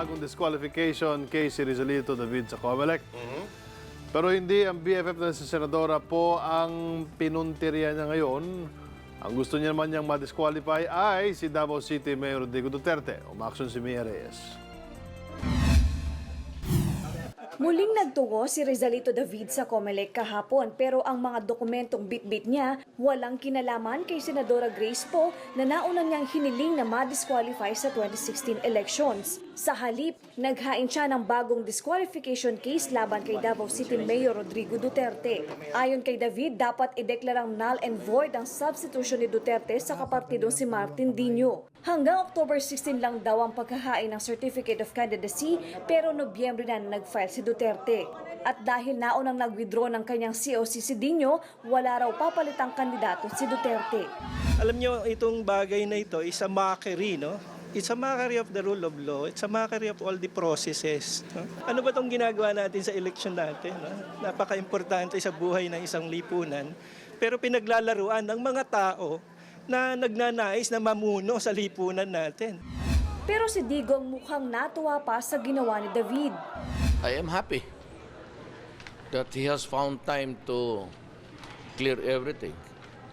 bagong disqualification case si Rizalito David sa Comelec. Pero hindi ang BFF na si Senadora po ang pinuntirya niya ngayon. Ang gusto niya naman niyang ma-disqualify ay si Davao City Mayor Rodrigo Duterte. Umaksyon si Mia Reyes. Muling nagtungo si Rizalito David sa Comelec kahapon pero ang mga dokumentong bitbit niya walang kinalaman kay Senadora Grace Poe na nauna niyang hiniling na ma-disqualify sa 2016 elections. Sa halip, naghain siya ng bagong disqualification case laban kay Davao City Mayor Rodrigo Duterte. Ayon kay David, dapat ideklarang null and void ang substitution ni Duterte sa kapartidong si Martin Dino. Hanggang October 16 lang daw ang paghahain ng Certificate of Candidacy pero Nobyembre na nag-file si Duterte. At dahil naunang nag-withdraw ng kanyang COC si Dino, wala raw papalitang kandidato si Duterte. Alam nyo, itong bagay na ito is a mockery, no? It's a mockery of the rule of law. It's a mockery of all the processes. no? Ano ba itong ginagawa natin sa election natin? No? Napaka-importante sa buhay ng isang lipunan. Pero pinaglalaruan ng mga tao na nagnanais na mamuno sa lipunan natin. Pero si Digong mukhang natuwa pa sa ginawa ni David. I am happy that he has found time to clear everything.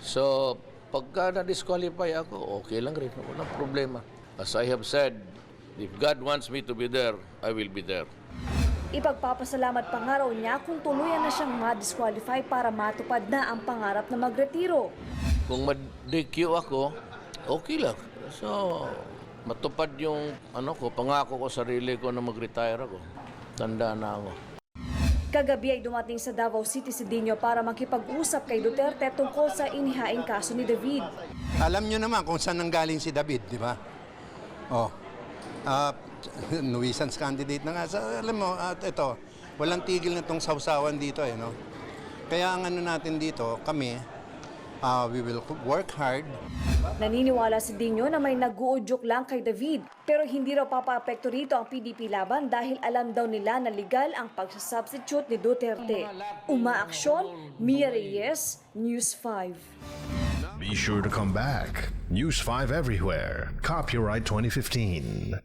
So, pagka na-disqualify ako, okay lang rin. Walang problema. As I have said, if God wants me to be there, I will be there. Ipagpapasalamat pa nga raw niya kung tuluyan na siyang ma-disqualify para matupad na ang pangarap na magretiro. Kung ma-DQ ako, okay lang. So, matupad yung ano ko, pangako ko sarili ko na mag-retire ako. Tanda na ako. Kagabi ay dumating sa Davao City si Dino para makipag-usap kay Duterte tungkol sa inihaing kaso ni David. Alam nyo naman kung saan nanggaling si David, di ba? Oh, uh, nuisance candidate na nga. So, alam mo, at ito, walang tigil na itong sausawan dito eh, no? Kaya ang ano natin dito, kami, uh, we will work hard. Naniniwala si Dino na may nag-uudyok lang kay David pero hindi raw papaapekto rito ang PDP laban dahil alam daw nila na legal ang pagsasubstitute ni Duterte. Umaaksyon, Mia Reyes, News 5. Be sure to come back. News 5 everywhere. Copyright 2015.